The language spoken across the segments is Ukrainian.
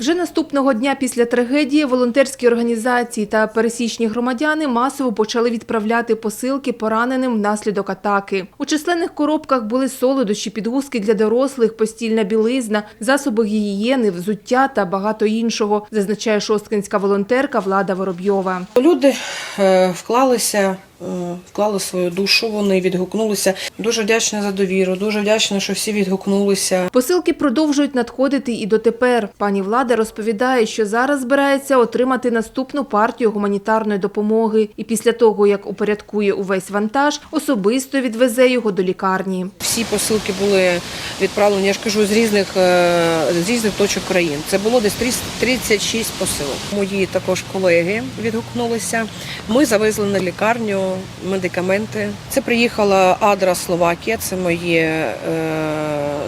Вже наступного дня після трагедії волонтерські організації та пересічні громадяни масово почали відправляти посилки пораненим внаслідок атаки. У численних коробках були солодощі, підгузки для дорослих, постільна білизна, засоби гігієни, взуття та багато іншого, зазначає шосткинська волонтерка Влада Воробйова. Люди е, вклалися, вклали свою душу, вони відгукнулися. Дуже вдячна за довіру, дуже вдячна, що всі відгукнулися. Посилки продовжують надходити і дотепер. Пані Влада розповідає, що зараз збирається отримати наступну партію гуманітарної допомоги і після того, як упорядкує увесь вантаж, особисто відвезе його до лікарні. Всі посилки були відправлені, я ж кажу, з різних, е, з різних точок країн. Це було десь 30 36 посилок. Мої також колеги відгукнулися. Ми завезли на лікарню медикаменти. Це приїхала Адра Словакія, це мої е,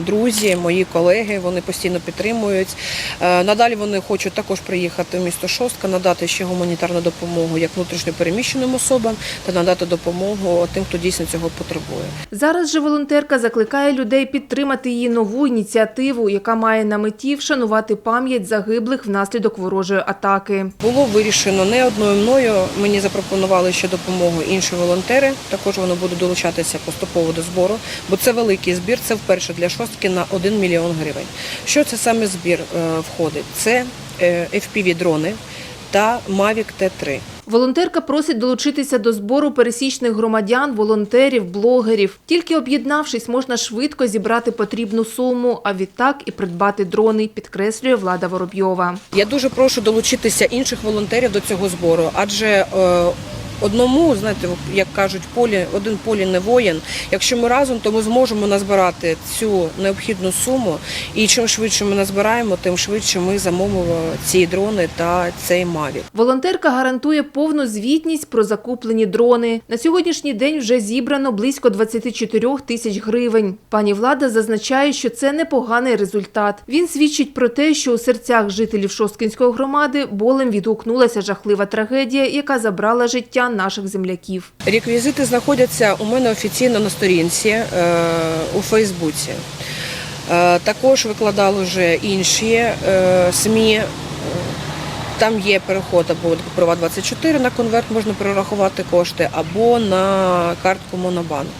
друзі, мої колеги. Вони постійно підтримують. Е, надалі вони хочуть також приїхати в місто Шостка, надати ще гуманітарну допомогу як внутрішньопереміщеним особам та надати допомогу тим, хто дійсно цього потребує. Зараз же волонтерка закликає людей підтримати її нову ініціативу, яка має на меті вшанувати пам'ять загиблих внаслідок ворожої атаки. Було вирішено не одною мною. Мені запропонували ще допомогу інші волонтери. Також вони будуть долучатися поступово до збору, бо це великий збір. Це вперше для шостки на 1 мільйон гривень. Що це саме збір е, входить? Це е, FPV-дрони та Mavic T3. Волонтерка просить долучитися до збору пересічних громадян, волонтерів, блогерів. Тільки об'єднавшись, можна швидко зібрати потрібну суму, а відтак і придбати дрони, підкреслює Влада Воробйова. Я дуже прошу долучитися інших волонтерів до цього збору, адже е, одному, знаєте, як кажуть, полі один полі не воїн. Якщо ми разом, то ми зможемо назбирати цю необхідну суму. І чим швидше ми назбираємо, тим швидше ми замовимо ці дрони та цей мавік. Волонтерка гарантує повну звітність про закуплені дрони. На сьогоднішній день вже зібрано близько 24 тисяч гривень. Пані Влада зазначає, що це непоганий результат. Він свідчить про те, що у серцях жителів Шосткинської громади болем відгукнулася жахлива трагедія, яка забрала життя наших земляків. Реквізити знаходяться у мене офіційно на сторінці е, у Фейсбуці. Е, також викладали вже інші е, СМІ. Там є переход або Права 24 на конверт можна перерахувати кошти, або на картку Монобанк.